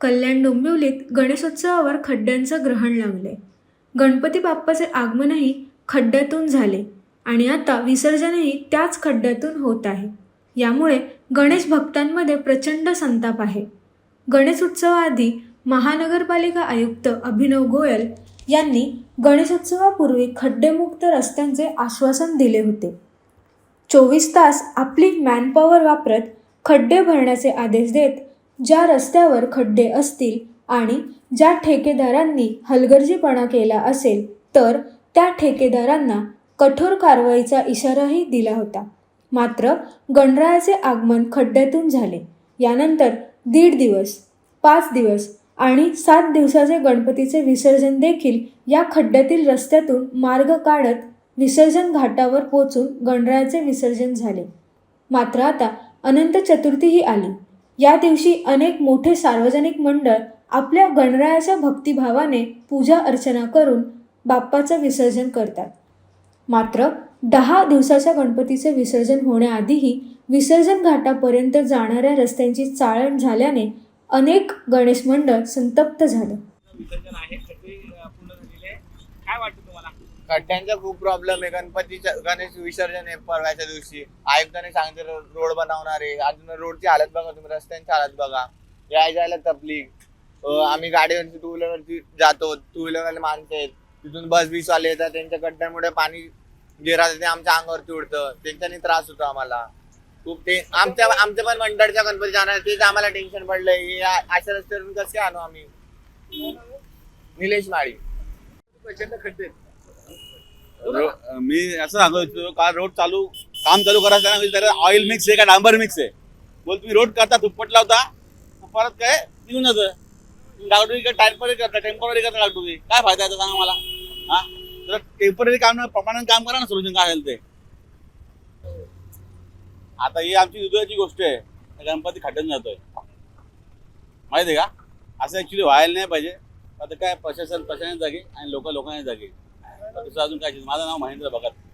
कल्याण डोंबिवलीत गणेशोत्सवावर खड्ड्यांचं ग्रहण लागले. गणपती बाप्पाचे आगमनही खड्ड्यातून झाले आणि आता विसर्जनही त्याच खड्ड्यातून होत आहे. यामुळे गणेश भक्तांमध्ये प्रचंड संताप आहे. गणेशोत्सवाआधी महानगरपालिका आयुक्त अभिनव गोयल यांनी गणेशोत्सवापूर्वी खड्डेमुक्त रस्त्यांचे आश्वासन दिले होते. चोवीस तास आपली मॅनपॉवर वापरत खड्डे भरण्याचे आदेश देत ज्या रस्त्यावर खड्डे असतील आणि ज्या ठेकेदारांनी हलगर्जीपणा केला असेल तर त्या ठेकेदारांना कठोर कारवाईचा इशाराही दिला होता. मात्र गणरायाचे आगमन खड्ड्यातून झाले. यानंतर दीड दिवस पाच दिवस आणि सात दिवसाचे गणपतीचे विसर्जन देखील या खड्ड्यातील रस्त्यातून मार्ग काढत विसर्जन घाटावर पोचून गणरायाचे विसर्जन झाले. मात्र आता अनंत चतुर्थीही आली. या दिवशी अनेक मोठे सार्वजनिक मंडळ आपल्या गणरायाच्या भक्तिभावाने पूजा अर्चना करून बाप्पाचं विसर्जन करतात. मात्र दहा दिवसाच्या गणपतीचे विसर्जन होण्याआधीही विसर्जन घाटापर्यंत जाणाऱ्या रस्त्यांची चाळण झाल्याने अनेक गणेश मंडळ संतप्त झालं विसर्जन आहे सगळे अं, पूर्ण झालेले आहे काय वाटतं तुम्हाला खड्ड्यांचा खूप प्रॉब्लेम आहे. गणपतीच्या गणेश विसर्जन आहे परवाच्या दिवशी. आयुक्ताने सांगितलं रोड बनवणार आहे. अजून रोडची हालत बघा तुम्ही रस्त्यांची हालत बघा. याय जायला तपलीक आम्ही गाडीवरची टू व्हीलरवरती जातो. टू व्हीलरवाले माणसं आहेत. तिथून बस बीस वाले येतात. त्यांच्या खड्ड्यामुळे पाणी जे राहते ते आमच्या अंगावरती उडतं. त्यांच्यानी त्रास होतो आम्हाला. खूप ते आमच्या आमच्या पण मंडळच्या गणपती जाणार तेच आम्हाला टेन्शन पडलंय. हे अशा रस्त्यावरून कसे आणू आम्ही? निलेश माळी. प्रचंड खड्डे मी असं सांगतो इच्छितो का रोड चालू काम चालू करायचं ऑइल मिक्स आहे का डांबर मिक्स आहे? बोल तुम्ही रोड करता दुप्पट लावता परत काय निघून जातं. डागडुगी टेंपररी करता टेंपररी करता डागडुगी काय फायदा आहे सांगा मला? हा? तर टेंपररी काम ना प्रमाणात काम करा ना सोल्युशन काय असेल ते. आता ही आमची दुधाची गोष्ट आहे. गणपती खड्ड्यात जातोय. माहिती आहे का? असं ऍक्च्युली व्हायला नाही पाहिजे. आता काय प्रशासन प्रशासन जागी आणि लोक लोकांनी जागी. दुसरं अजून काय? माझं नाव महेंद्र भगत.